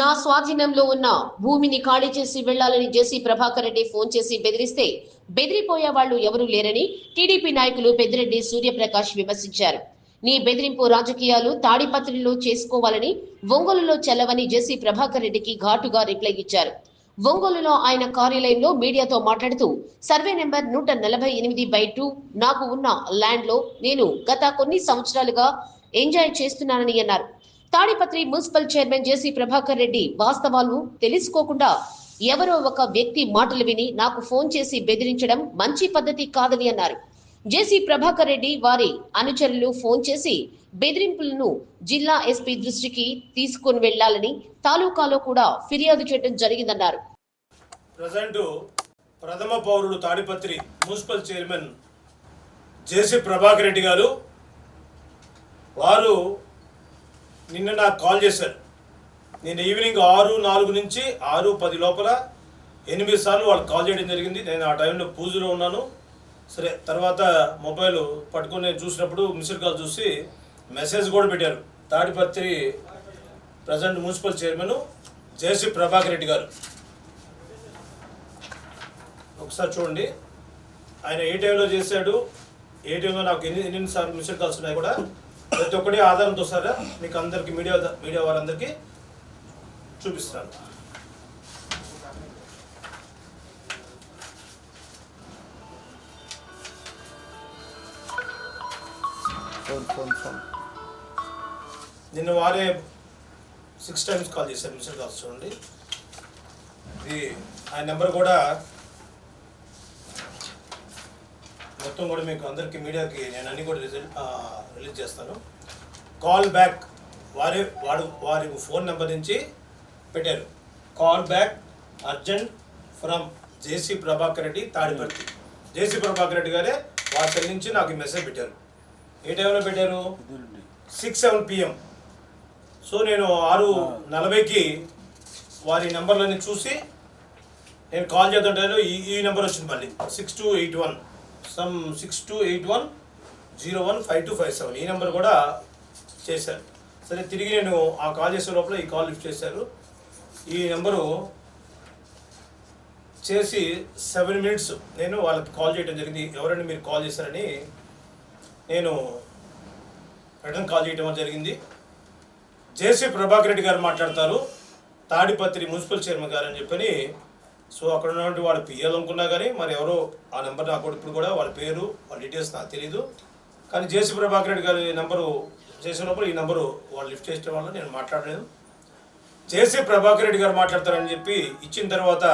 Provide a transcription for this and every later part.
నా స్వాధీనంలో ఉన్న భూమిని ఖాళీ చేసి వెళ్ళాలని జేసీ ప్రభాకర్ రెడ్డి ఫోన్ చేసి బెదిరిస్తే బెదిరిపోయే వాళ్ళు ఎవరూ లేరని టీడీపీ నాయకులు పెద్దిరెడ్డి సూర్యప్రకాష్ విమర్శించారు. నీ బెదిరింపు రాజకీయాలు తాడిపత్రిలో చేసుకోవాలని ఒంగోలులో చెల్లవని జేసీ ప్రభాకర్ రెడ్డికి ఘాటుగా రిప్లై ఇచ్చారు. ఒంగోలులో ఆయన కార్యాలయంలో మీడియాతో మాట్లాడుతూ సర్వే నెంబర్ నూట నలభై ఎనిమిది బై టూ నాకు ఉన్న ల్యాండ్లో నేను గత కొన్ని సంవత్సరాలుగా ఎంజాయ్ చేస్తున్నానని అన్నారు. Tadipatri municipal chairman JC Prabhakar Reddy వాస్తవాలు తెలుసుకోకుండా ఎవరో ఒక వ్యక్తి మాటలు విని నాకు ఫోన్ చేసి బెదిరించడం మంచి పద్ధతి కాదని అన్నారు. జేసీ ప్రభాకర్ రెడ్డి వారి అనుచరులు ఫోన్ చేసి బెదిరింపులను జిల్లా ఎస్పీ దృష్టికి తీసుకుని వెళ్ళాలని తాలూకాలో కూడా ఫిర్యాదు చేయడం జరిగిందన్నారు. ప్రజెంట్ ప్రథమ పౌరుడు Tadipatri municipal chairman JC Prabhakar Reddy garu వారు నిన్న నాకు కాల్ చేశారు. నేను ఈవినింగ్ ఆరు నాలుగు నుంచి ఆరు పది లోపల ఎనిమిది సార్లు వాళ్ళకి కాల్ చేయడం జరిగింది. నేను ఆ టైంలో పూజలో ఉన్నాను. సరే తర్వాత మొబైల్ పట్టుకొని నేను చూసినప్పుడు మిస్డ్ కాల్ చూసి మెసేజ్ కూడా పెట్టారు. Tadipatri present municipal chairman JC Prabhakar Reddy garu. ఒకసారి చూడండి. ఆయన ఏ టైంలో చేశాడు? ఏ టైంలో నాకు ఎన్ని ఎన్ని సార్లు మిస్డ్ కాల్స్ ఉన్నాయి కూడా? ప్రతి ఒక్కటి ఆధారంతో సరే మీకు అందరికి మీడియా మీడియా వారందరికీ చూపిస్తాను. నిన్న వారే సిక్స్ టైమ్స్ కాల్ చేశారు మిస్డ్ కాల్స్ చూడండి. ఇది ఆయన నెంబర్ కూడా మొత్తం కూడా మీకు అందరికీ మీడియాకి నేను అన్ని కూడా రిజల్ట్ రిలీజ్ చేస్తాను. కాల్ బ్యాక్ వారే వాడు వారి ఫోన్ నెంబర్ నుంచి పెట్టారు. Call back urgent from JC Prabhakar Reddy Tadipatri JC Prabhakar Reddy గారే వారి సైడ్ నుంచి నాకు ఈ మెసేజ్ పెట్టారు. ఏ టైంలో పెట్టారు? సిక్స్ సెవెన్ పిఎం సో నేను ఆరు నలభైకి వారి నెంబర్లన్నీ చూసి నేను కాల్ చేద్దాంటాను ఈ ఈ నెంబర్ వచ్చింది మళ్ళీ. Six two eight one some six two eight one zero one five two five seven ఈ నెంబర్ కూడా చేశారు. సరే తిరిగి నేను ఆ కాల్ చేసే లోపల ఈ కాల్ లిఫ్ట్ చేశారు. ఈ నెంబరు చేసి సెవెన్ మినిట్స్ నేను వాళ్ళకి కాల్ చేయడం జరిగింది. ఎవరైనా మీరు కాల్ చేశారని నేను రిటర్న్ కాల్ చేయడం జరిగింది. జేసీ ప్రభాకర్ రెడ్డి గారు మాట్లాడతారు. తాడిపత్రి మున్సిపల్ చైర్మన్ గారు అని చెప్పని సో అక్కడ ఉన్నటువంటి వాళ్ళ పిఎల్ అనుకున్నా కానీ మరి ఎవరో ఆ నెంబర్ నాకు కూడా ఇప్పుడు కూడా వాళ్ళ పేరు వాళ్ళ డీటెయిల్స్ నాకు తెలియదు కానీ జేసీ ప్రభాకర్ రెడ్డి గారి నెంబరు చేసినప్పుడు ఈ నెంబరు వాళ్ళు లిఫ్ట్ చేసిన వల్ల నేను మాట్లాడలేదు. జేసీ ప్రభాకర్ రెడ్డి గారు మాట్లాడతారని చెప్పి ఇచ్చిన తర్వాత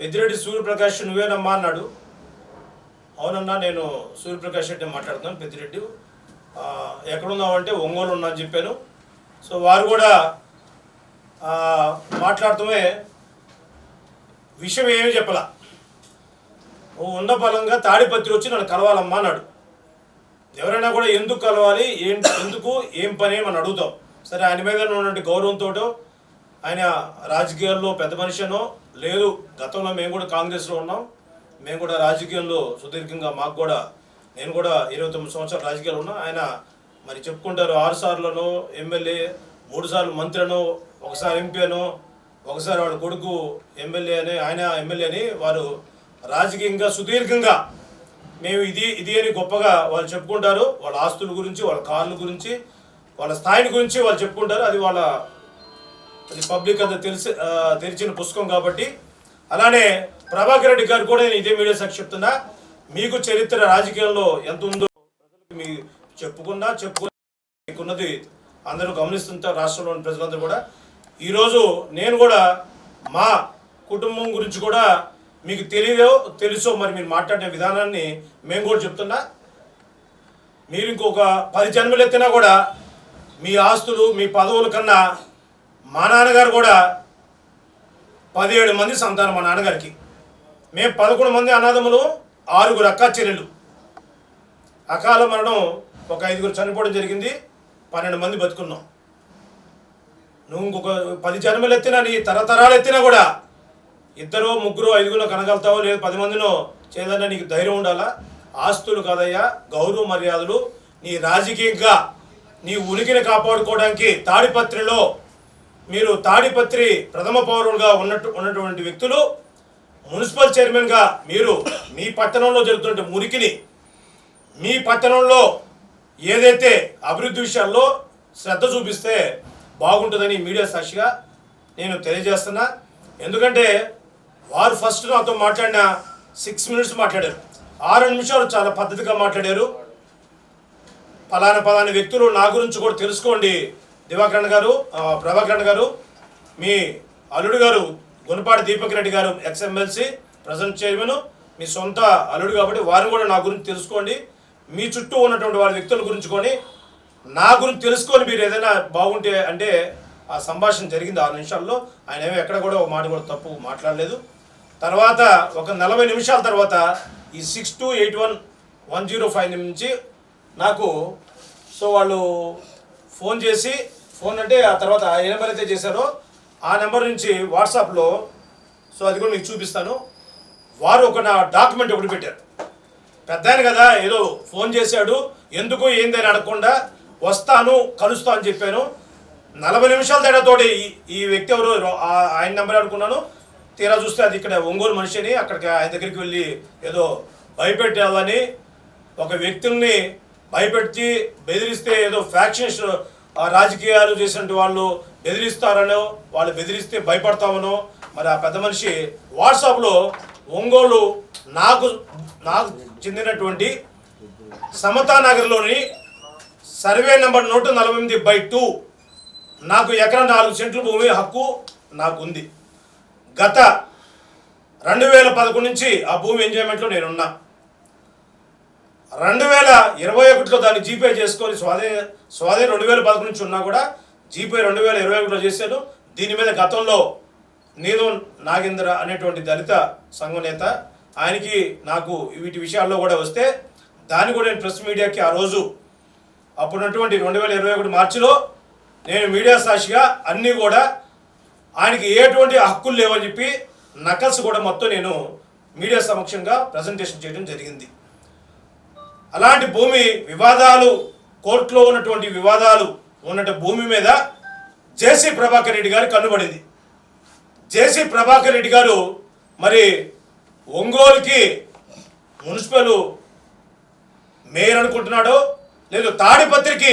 పెద్దిరెడ్డి సూర్యప్రకాష్ నువ్వేనమ్మా అన్నాడు. అవునన్నా నేను సూర్యప్రకాష్ రెడ్డి మాట్లాడుతున్నాను పెద్దిరెడ్డి. ఎక్కడున్నావు అంటే ఒంగోలు ఉన్నా అని చెప్పాను. సో వారు కూడా ఆ, మాట్లాడుతూనే విషయం ఏమీ చెప్పలా ఉన్న బలంగా తాడిపత్రి వచ్చి నన్ను కలవాలమ్మా అన్నాడు. ఎవరైనా కూడా ఎందుకు కలవాలి ఏం ఎందుకు ఏం పని అని అడుగుతాం. సరే ఆయన మీద ఉన్నటువంటి గౌరవంతో ఆయన రాజకీయాల్లో పెద్ద మనిషినో లేదు గతంలో మేము కూడా కాంగ్రెస్లో ఉన్నాం. మేము కూడా రాజకీయంలో సుదీర్ఘంగా మాకు కూడా నేను కూడా ఇరవై తొమ్మిది సంవత్సరాలు రాజకీయాలు ఉన్నా. ఆయన మరి చెప్పుకుంటారు ఆరు సార్లను ఎమ్మెల్యే మూడు సార్లు మంత్రినో ఒకసారి ఎంపీ అనో ఒకసారి వాడు కొడుకు ఎమ్మెల్యే అని ఆయన ఎమ్మెల్యే అని వారు రాజకీయంగా సుదీర్ఘంగా మేము ఇది ఇది అని గొప్పగా వాళ్ళు చెప్పుకుంటారు. వాళ్ళ ఆస్తుల గురించి వాళ్ళ కార్ల గురించి వాళ్ళ స్థాయిని గురించి వాళ్ళు చెప్పుకుంటారు. అది వాళ్ళ అది పబ్లిక్ అంతా తెలిసి తెరిచిన పుస్తకం కాబట్టి. అలానే ప్రభాకర్ రెడ్డి గారు కూడా నేను ఇదే మీడియా సాక్షి చెప్తున్నా మీకు చరిత్ర రాజకీయాల్లో ఎంత ఉందో మీ చెప్పుకున్నా చెప్పుకున్నది మీకున్నది అందరూ గమనిస్తుంటారు రాష్ట్రంలోని ప్రజలందరూ కూడా. ఈరోజు నేను కూడా మా కుటుంబం గురించి కూడా మీకు తెలియదో తెలుసో మరి మీరు మాట్లాడే విధానాన్ని మేము కూడా చెప్తున్నా. మీరు ఇంకొక పది జన్మలు ఎత్తినా కూడా మీ ఆస్తులు మీ పదవుల కన్నా మా నాన్నగారు కూడా పదిహేడు మంది సంతానం మా నాన్నగారికి. మేము పదకొండు మంది అనాథములు ఆరుగురు అక్క చెల్లెళ్ళు. అకాల మరణం ఒక ఐదుగురు చనిపోవడం జరిగింది పన్నెండు మంది బతుకున్నాం. నువ్వు ఇంకొక పది జన్మలు ఎత్తినా నీ తరతరాలు ఎత్తినా కూడా ఇద్దరు ముగ్గురు ఐదుగురు కనగలుగుతావో లేదు పది మందినో చేయాలన్నా నీకు ధైర్యం ఉండాలా? ఆస్తులు కాదయ్యా గౌరవ మర్యాదలు. నీ రాజకీయంగా నీ ఉనికిని కాపాడుకోవడానికి తాడిపత్రిలో మీరు తాడిపత్రి ప్రథమ పౌరులుగా ఉన్నట్టు ఉన్నటువంటి వ్యక్తులు మున్సిపల్ చైర్మన్గా మీరు మీ పట్టణంలో జరుగుతున్న మురికిని మీ పట్టణంలో ఏదైతే అభివృద్ధి విషయాల్లో శ్రద్ధ చూపిస్తే బాగుంటుందని మీడియా సాక్షిగా నేను తెలియజేస్తున్నా. ఎందుకంటే వారు ఫస్ట్ నాతో మాట్లాడిన సిక్స్ మినిట్స్ మాట్లాడారు. ఆరు నిమిషాలు చాలా పద్ధతిగా మాట్లాడారు. పలానా పలానా వ్యక్తులు నా గురించి కూడా తెలుసుకోండి. దివాకరణ్ గారు ఆ, ప్రభాకరణ్ గారు మీ అల్లుడు గారు గుణపాటి దీపక్ రెడ్డి గారు ఎక్స్ఎమ్మెల్సీ ప్రజెంట్ చైర్మన్ మీ సొంత అల్లుడు కాబట్టి వారిని కూడా నా గురించి తెలుసుకోండి. మీ చుట్టూ ఉన్నటువంటి వాళ్ళ వ్యక్తుల గురించి కొని నా గురించి తెలుసుకొని మీరు ఏదైనా బాగుంటే అంటే ఆ సంభాషణ జరిగింది ఆరు నిమిషాల్లో. ఆయన ఏమో ఎక్కడ కూడా ఒక మాట కూడా తప్పు మాట్లాడలేదు. తర్వాత ఒక నలభై నిమిషాల తర్వాత ఈ six two eight one one zero five నుంచి నాకు సో వాళ్ళు ఫోన్ చేసి ఫోన్ అంటే ఆ తర్వాత ఏ నెంబర్ అయితే చేశారో ఆ నెంబర్ నుంచి వాట్సాప్లో సో అది కూడా మీకు చూపిస్తాను. వారు ఒక నా డాక్యుమెంట్ ఒకటి పెట్టారు. పెద్దాయన కదా ఏదో ఫోన్ చేశాడు ఎందుకు ఏందని అడగకుండా వస్తాను కలుస్తా అని చెప్పాను. నలభై నిమిషాల తేడాతోటి ఈ- ఈ వ్యక్తి ఎవరు ఆ- ఆయన నెంబర్ అనుకున్నాను తీరా చూస్తే అది ఇక్కడ ఒంగోలు మనిషిని అక్కడికి ఆయన దగ్గరికి వెళ్ళి ఏదో భయపెట్టాలని ఒక వ్యక్తుల్ని భయపెట్టి బెదిరిస్తే ఏదో ఫ్యాక్షన్స్ రాజకీయాలు చేసినట్టు వాళ్ళు బెదిరిస్తారనో వాళ్ళు బెదిరిస్తే భయపడతామనో మరి ఆ పెద్ద మనిషి వాట్సాప్లో ఒంగోలు నాకు నాకు చెందినటువంటి సమతా నగర్లోని సర్వే నెంబర్ నూట నలభై ఎనిమిది బై టూ. నాకు ఎకరా నాలుగు సెంట్లు భూమి హక్కు నాకు ఉంది గత రెండు వేల పదకొండు నుంచి ఆ భూమి ఎంజాయ్మెంట్లో నేనున్నా. రెండు వేల ఇరవై ఒకటిలో దాన్ని జీపే చేసుకొని స్వాధీన స్వాధీన రెండు వేల పదకొండు నుంచి ఉన్నా కూడా జీపే రెండు వేల ఇరవై ఒకటిలో చేశాను. దీని మీద గతంలో నేను నాగేంద్ర అనేటువంటి దళిత సంఘ నేత ఆయనకి నాకు వీటి విషయాల్లో కూడా వస్తే దాన్ని కూడా నేను ప్రెస్ మీడియాకి ఆ రోజు అప్పుడున్నటువంటి రెండు వేల ఇరవై ఒకటి మార్చిలో నేను మీడియా సాక్షిగా అన్నీ కూడా ఆయనకి ఎటువంటి హక్కులు లేవని చెప్పి నకల్స్ కూడా మొత్తం నేను మీడియా సమక్షంగా ప్రజెంటేషన్ చేయడం జరిగింది. అలాంటి భూమి వివాదాలు కోర్టులో ఉన్నటువంటి వివాదాలు ఉన్నట్టు భూమి మీద జేసీ ప్రభాకర్ రెడ్డి గారు కనుబడింది జేసీ ప్రభాకర్ రెడ్డి గారు మరి ఒంగోలుకి మున్సిపల్ మేయర్ అనుకుంటున్నాడో లేదు తాడిపత్రికి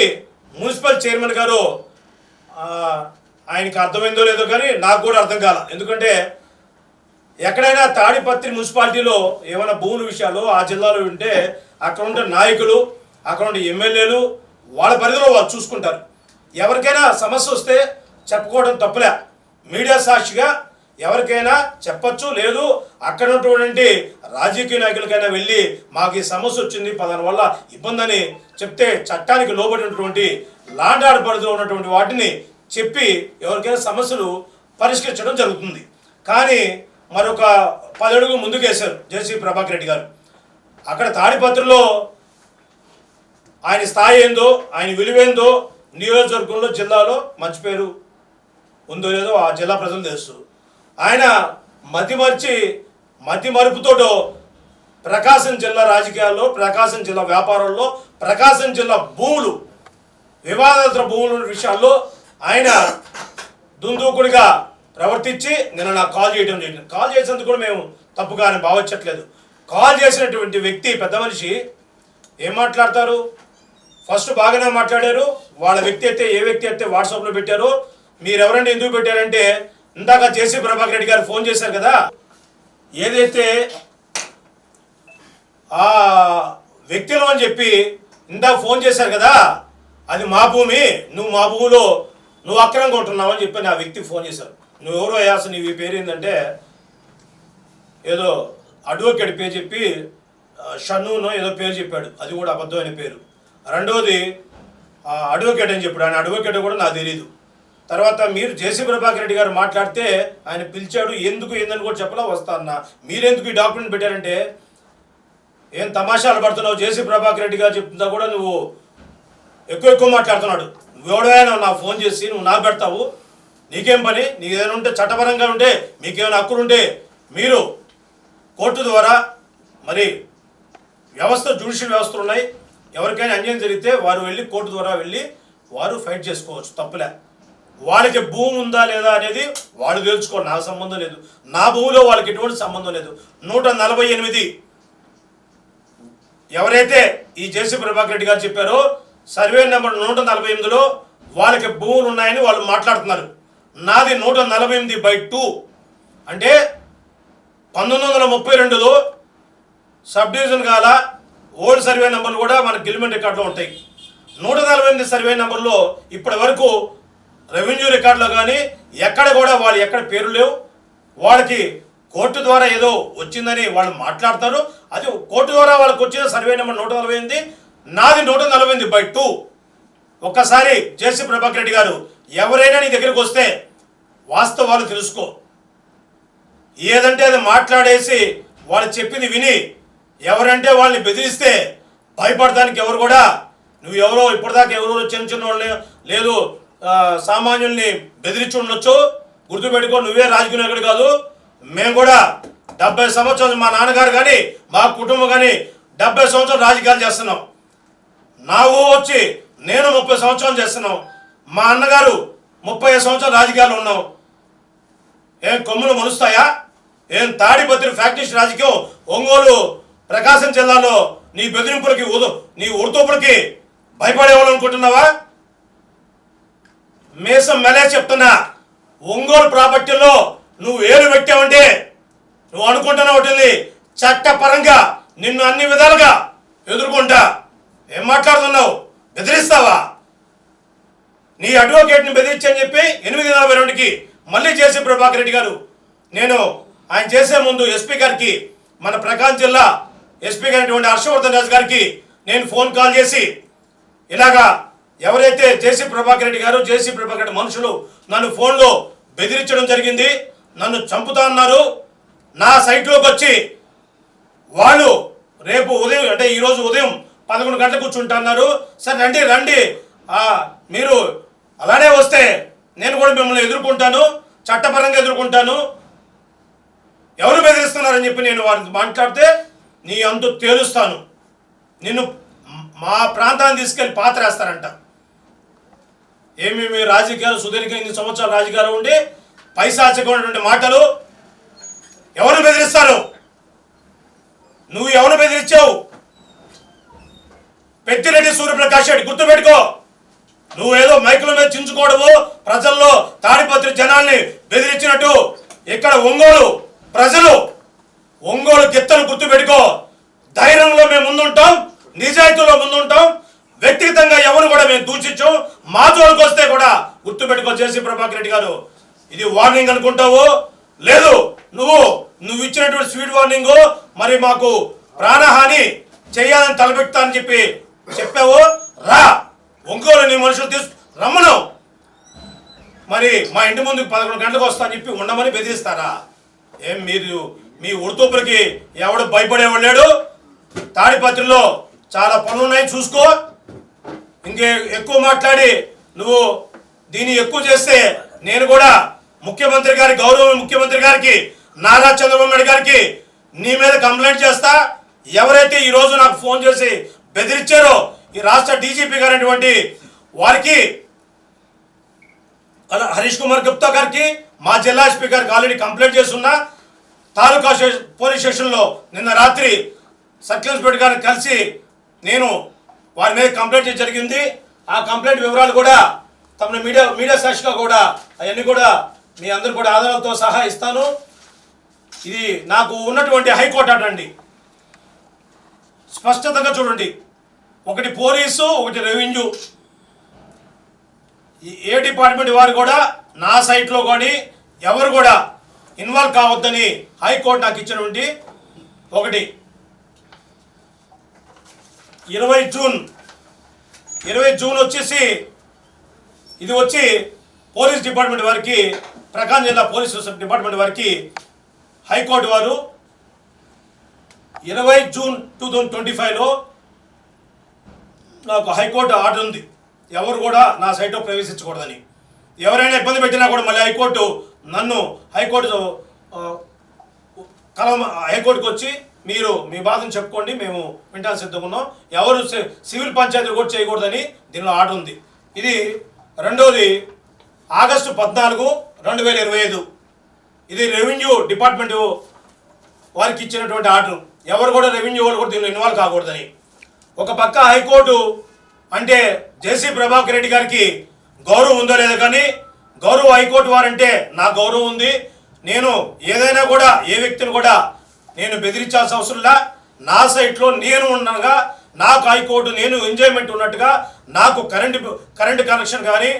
మున్సిపల్ చైర్మన్ గారు ఆయనకి అర్థమైందో లేదో కానీ నాకు కూడా అర్థం కాల. ఎందుకంటే ఎక్కడైనా తాడిపత్రి మున్సిపాలిటీలో ఏమైనా భూముల విషయాలు ఆ జిల్లాలో ఉంటే అక్కడ ఉండే నాయకులు అక్కడ ఉండే ఎమ్మెల్యేలు వాళ్ళ పరిధిలో వాళ్ళు చూసుకుంటారు. ఎవరికైనా సమస్య వస్తే చెప్పుకోవడం తప్పులే. మీడియా సాక్షిగా ఎవరికైనా చెప్పచ్చు లేదు అక్కడ ఉన్నటువంటి రాజకీయ నాయకులకైనా వెళ్ళి మాకు ఈ సమస్య వచ్చింది పదాని వల్ల ఇబ్బంది అని చెప్తే చట్టానికి లోబడినటువంటి లాండ్ ఆర్డర్ పరిధిలో ఉన్నటువంటి వాటిని చెప్పి ఎవరికైనా సమస్యలు పరిష్కరించడం జరుగుతుంది. కానీ మరొక పదడుగు ముందుకేశారు జేసీ ప్రభాకర్ రెడ్డి గారు. అక్కడ తాడిపత్రిలో ఆయన స్థాయి ఏందో ఆయన విలువేందో నియోజకవర్గంలో జిల్లాలో మంచి పేరు ఉందో లేదో ఆ జిల్లా ప్రజలు తెలుసు. ఆయన మతిమర్చి మతి మరుపుతోటో ప్రకాశం జిల్లా రాజకీయాల్లో ప్రకాశం జిల్లా వ్యాపారంలో ప్రకాశం జిల్లా భూములు వివాదాతర భూముల విషయాల్లో ఆయన దుందూకుడిగా ప్రవర్తించి నిన్న నాకు కాల్ చేయడం జరిగింది. కాల్ చేసినందుకు కూడా మేము తప్పుగా అని భావించట్లేదు. కాల్ చేసినటువంటి వ్యక్తి పెద్ద మనిషి ఏం మాట్లాడతారు? ఫస్ట్ బాగానే మాట్లాడారు. వాళ్ళ వ్యక్తి అయితే ఏ వ్యక్తి అయితే వాట్సాప్లో పెట్టారో మీరు ఎందుకు పెట్టారంటే ఇందాక జేసీ ప్రభాకర్ రెడ్డి గారు ఫోన్ చేశారు కదా ఏదైతే ఆ వ్యక్తిలో అని చెప్పి ఇందాక ఫోన్ చేశారు కదా అది మా భూమి నువ్వు మా భూమిలో నువ్వు అక్రమంగా ఉంటున్నావు అని చెప్పి నా వ్యక్తికి ఫోన్ చేశారు. నువ్వు ఎవరో అయ్యాస నీ పేరు ఏంటంటే ఏదో అడ్వకేట్ పేరు చెప్పి షన్నునో ఏదో పేరు చెప్పాడు. అది కూడా అబద్ధమైన పేరు. రెండవది అడ్వకేట్ అని చెప్పాడు. ఆయన అడ్వకేట్ కూడా నాకు తెలియదు తర్వాత మీరు జేసీ ప్రభాకర్ రెడ్డి గారు మాట్లాడితే ఆయన పిలిచాడు ఎందుకు ఏందని కూడా చెప్పలా వస్తా అన్న. మీరెందుకు ఈ డాక్యుమెంట్ పెట్టారంటే ఏం తమాషాలు పడుతున్నావు? జేసీ ప్రభాకర్ రెడ్డి గారు చెప్తుందా కూడా నువ్వు ఎక్కువ ఎక్కువ మాట్లాడుతున్నాడు. నువ్వెవడైనా నాకు ఫోన్ చేసి నువ్వు నాకు పెడతావు. నీకేం పని? నీకు ఏదైనా ఉంటే చట్టపరంగా ఉంటే మీకేమైనా హక్కులు ఉంటే మీరు కోర్టు ద్వారా మరి వ్యవస్థ జ్యుడిషియల్ వ్యవస్థలు ఉన్నాయి. ఎవరికైనా అన్యాయం జరిగితే వారు వెళ్ళి కోర్టు ద్వారా వెళ్ళి వారు ఫైట్ చేసుకోవచ్చు. తప్పులే. వాళ్ళకి భూమి ఉందా లేదా అనేది వాళ్ళు తెలుసుకోండి నాకు సంబంధం లేదు. నా భూమిలో వాళ్ళకి ఎటువంటి సంబంధం లేదు. నూట నలభై ఎనిమిది. ఎవరైతే ఈ జేసీ ప్రభాకర్ రెడ్డి గారు చెప్పారో సర్వే నెంబర్ నూట నలభై ఎనిమిదిలో వాళ్ళకి భూములు ఉన్నాయని వాళ్ళు మాట్లాడుతున్నారు. నాది నూట నలభై ఎనిమిది బై టూ. అంటే పంతొమ్మిది వందల ముప్పై రెండులో సబ్ డివిజన్ కాల ఓల్డ్ సర్వే నెంబర్లు కూడా మన గిలిమెంట్ రికార్డులో ఉంటాయి. నూట నలభై ఎనిమిది సర్వే నెంబర్లో ఇప్పటి వరకు రెవెన్యూ రికార్డులో కానీ ఎక్కడ కూడా వాళ్ళు ఎక్కడ పేరు లేవు. వాళ్ళకి కోర్టు ద్వారా ఏదో వచ్చిందని వాళ్ళు మాట్లాడతారు. అది కోర్టు ద్వారా వాళ్ళకి వచ్చిన సర్వే నెంబర్ నూట నలభై ఎనిమిది. నాది నూట నలభై ఎనిమిది బై టూ. ఒక్కసారి జేసీ ప్రభాకర్ రెడ్డి గారు ఎవరైనా నీ దగ్గరికి వస్తే వాస్తవాలు తెలుసుకో. ఏదంటే అది మాట్లాడేసి వాళ్ళు చెప్పింది విని ఎవరంటే వాళ్ళని బెదిరిస్తే భయపడడానికి ఎవరు కూడా నువ్వు ఎవరో ఇప్పటిదాకా ఎవరో చిన్న చిన్న వాళ్ళు లేదు సామాన్యుల్ని బెదిరించి ఉండొచ్చు. గుర్తుపెట్టుకో నువ్వే రాజకీయ నాయకుడు కాదు. మేము కూడా డెబ్బై సంవత్సరాలు మా నాన్నగారు కానీ మా కుటుంబం కానీ డెబ్బై సంవత్సరాలు రాజకీయాలు చేస్తున్నాం. నా ఊ వచ్చి నేను ముప్పై సంవత్సరాలు చేస్తున్నాం. మా అన్నగారు ముప్పై సంవత్సరాలు రాజకీయాలు ఉన్నాం. ఏం కొమ్ములు మనుస్తాయా ఏం తాడిపత్రి ఫ్యాక్టరీస్ రాజకీయం? ఒంగోలు ప్రకాశం జిల్లాలో నీ బెదిరింపులకి ఉదు నీ భయపడేవాళ్ళు అనుకుంటున్నావా? మేసం మెలే చెప్తున్నా ఒంగోలు ప్రాపర్టీలో నువ్వు ఏలు పెట్టావంటే నువ్వు అనుకుంటున్నావు ఉంటుంది చట్టపరంగా నిన్ను అన్ని విధాలుగా ఎదుర్కొంటా. ఏం మాట్లాడుతున్నావు? బెదిరిస్తావా? నీ అడ్వకేట్ని బెదిరించని చెప్పి ఎనిమిది నలభై రెండుకి మళ్ళీ చేసి ప్రభాకర్ రెడ్డి గారు నేను ఆయన చేసే ముందు ఎస్పీ గారికి మన ప్రకాశం జిల్లా ఎస్పీ గారి హర్షవర్ధన్ రాజు గారికి నేను ఫోన్ కాల్ చేసి ఇలాగా ఎవరైతే జేసీ ప్రభాకర్ రెడ్డి గారు జేసీ ప్రభాకర్ రెడ్డి మనుషులు నన్ను ఫోన్లో బెదిరించడం జరిగింది నన్ను చంపుతా అన్నారు. నా సైట్లోకి వచ్చి వాళ్ళు రేపు ఉదయం అంటే ఈరోజు ఉదయం పదకొండు గంటలకు కూర్చుంటున్నారు సరే రండి రండి. మీరు అలానే వస్తే నేను కూడా మిమ్మల్ని ఎదుర్కొంటాను చట్టపరంగా ఎదుర్కొంటాను. ఎవరు బెదిరిస్తున్నారని చెప్పి నేను వారిని మాట్లాడితే నీ అంతు తేలుస్తాను. నిన్ను మా ప్రాంతాన్ని తీసుకెళ్ళి పాత్రేస్తారంట ఏమి రాజకీయాలు సుదీర్ఘ ఇన్ని సంవత్సరాలు రాజకీయాలు ఉండి పైశాచకమైనటువంటి మాటలు ఎవరు బెదిరిస్తారు? నువ్వు ఎవరు బెదిరించావు పెద్దిరెడ్డి సూర్యప్రకాష్ రెడ్డి గుర్తుపెట్టుకో. నువ్వు ఏదో మైకుల మీద చించుకోవడము ప్రజల్లో తాడిపత్రి జనాన్ని బెదిరించినట్టు ఇక్కడ ఒంగోలు ప్రజలు ఒంగోలు గిత్తలు గుర్తుపెట్టుకో. ధైర్యంలో మేము ముందుంటాం నిజాయితీలో ముందుంటాం వ్యక్తిగతంగా ఎవరు కూడా మేము దూషించాం. మా జోలికి వస్తే కూడా గుర్తుపెట్టుకో జేసీ ప్రభాకర్ రెడ్డి గారు ఇది వార్నింగ్ అనుకుంటావు? లేదు నువ్వు నువ్వు ఇచ్చినటువంటి స్వీట్ వార్నింగ్ మరి మాకు ప్రాణహాని చేయాలని తలపెడతా అని చెప్పి చెప్పావు. రా ఒంగోలు నీ మనుషులు తీసు రమ్మను. మరి మా ఇంటి ముందుకు పదకొండు గంటలకు వస్తా అని చెప్పి ఉండమని బెదిరిస్తారా? ఏం మీరు మీ ఉడుతూపులకి ఎవడు భయపడేవాడు లేడు? తాడిపత్రిలో చాలా పనులు ఉన్నాయి చూసుకో. ఇంకే ఎక్కువ మాట్లాడి నువ్వు దీన్ని ఎక్కువ చేస్తే నేను కూడా ముఖ్యమంత్రి గారి గౌరవ ముఖ్యమంత్రి గారికి నారా చంద్రబాబు నాయుడు గారికి నీ మీద కంప్లైంట్ చేస్తా. ఎవరైతే ఈరోజు నాకు ఫోన్ చేసి బెదిరించారో ఈ రాష్ట్ర డీజీపీ గారైనటువంటి వారికి అలా హరీష్ కుమార్ గుప్తా గారికి మా జిల్లా ఎస్పీ గారికి ఆల్రెడీ కంప్లైంట్ చేస్తున్నా. తాలూకా స్టేషన్ పోలీస్ స్టేషన్లో నిన్న రాత్రి సర్కిల్ ఇన్స్పెక్టర్ గారిని కలిసి నేను వారి మీద కంప్లైంట్ జరిగింది. ఆ కంప్లైంట్ వివరాలు కూడా తమను మీడియా మీడియా సాక్షిగా కూడా అవన్నీ కూడా మీ అందరు కూడా ఆధారాలతో సహా ఇస్తాను. ఇది నాకు ఉన్నటువంటి హైకోర్టు అటండి స్పష్టతగా చూడండి. ఒకటి పోలీసు ఒకటి రెవెన్యూ. ఈ ఏ డిపార్ట్మెంట్ వారు కూడా నా సైట్లో కానీ ఎవరు కూడా ఇన్వాల్వ్ కావద్దని హైకోర్టు నాకు ఇచ్చినటువంటి ఒకటి. ఇరవై జూన్. ఇరవై జూన్ వచ్చేసి ఇది వచ్చి పోలీస్ డిపార్ట్మెంట్ వారికి ప్రకాశం జిల్లా పోలీస్ డిపార్ట్మెంట్ వారికి హైకోర్టు వారు ఇరవై జూన్ టూ థౌజండ్ ట్వంటీ ఫైవ్లో నాకు హైకోర్టు ఆర్డర్ ఉంది. ఎవరు కూడా నా సైట్లో ప్రవేశించకూడదని. ఎవరైనా ఇబ్బంది పెట్టినా కూడా మళ్ళీ హైకోర్టు నన్ను హైకోర్టు కలవ కలం హైకోర్టుకు వచ్చి మీరు మీ బాధను చెప్పుకోండి మేము వింటాను సిద్ధంగా ఉన్నాం ఎవరు సి- సివిల్ పంచాయతీలు కూడా చేయకూడదని దీనిలో ఆట ఉంది. ఇది రెండోది ఆగస్టు పద్నాలుగు రెండు వేల ఇరవై ఐదు. ఇది రెవెన్యూ డిపార్ట్మెంట్ వారికి ఇచ్చినటువంటి ఆర్డర్. ఎవరు కూడా రెవెన్యూ వాళ్ళు కూడా దీనిలో ఇన్వాల్వ్ కాకూడదని. ఒక పక్క హైకోర్టు అంటే జేసీ ప్రభాకర్ రెడ్డి గారికి గౌరవం ఉందో లేదో కానీ గౌరవ హైకోర్టు వారంటే నా గౌరవం ఉంది. నేను ఏదైనా కూడా ఏ వ్యక్తిని కూడా నేను బెదిరించాల్సిన అవసరంలా నా సైట్లో నేను ఉండగా నాకు హైకోర్టు నేను ఎంజాయ్మెంట్ ఉన్నట్టుగా నాకు కరెంటు కరెంటు కనెక్షన్ కానీ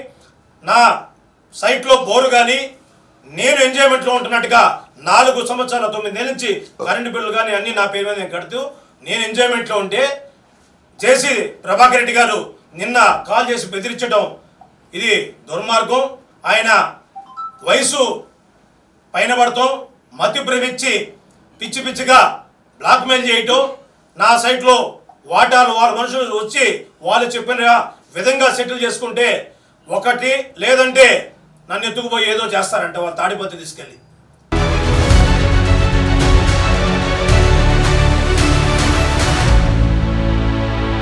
నా సైట్లో బోరు కానీ నేను ఎంజాయ్మెంట్లో ఉంటున్నట్టుగా నాలుగు సంవత్సరాల తొమ్మిది నెలల నుంచి కరెంటు బిల్లు కానీ అన్నీ నా పేరు మీద నేను కడుతూ నేను ఎంజాయ్మెంట్లో ఉంటే చేసి ప్రభాకర్ రెడ్డి గారు నిన్న కాల్ చేసి బెదిరించడం ఇది దుర్మార్గం. ఆయన వయసు పైన పడతాం మతి భ్రమించి పిచ్చి పిచ్చిగా బ్లాక్మెయిల్ చేయటం నా సైట్లో వాటాలు వాళ్ళ మనుషులు వచ్చి వాళ్ళు చెప్పిన విధంగా సెటిల్ చేసుకుంటే ఒకటి లేదంటే నన్ను ఎత్తుకుపోయి ఏదో చేస్తారంట వాళ్ళు తాడిపత్రి తీసుకెళ్ళి.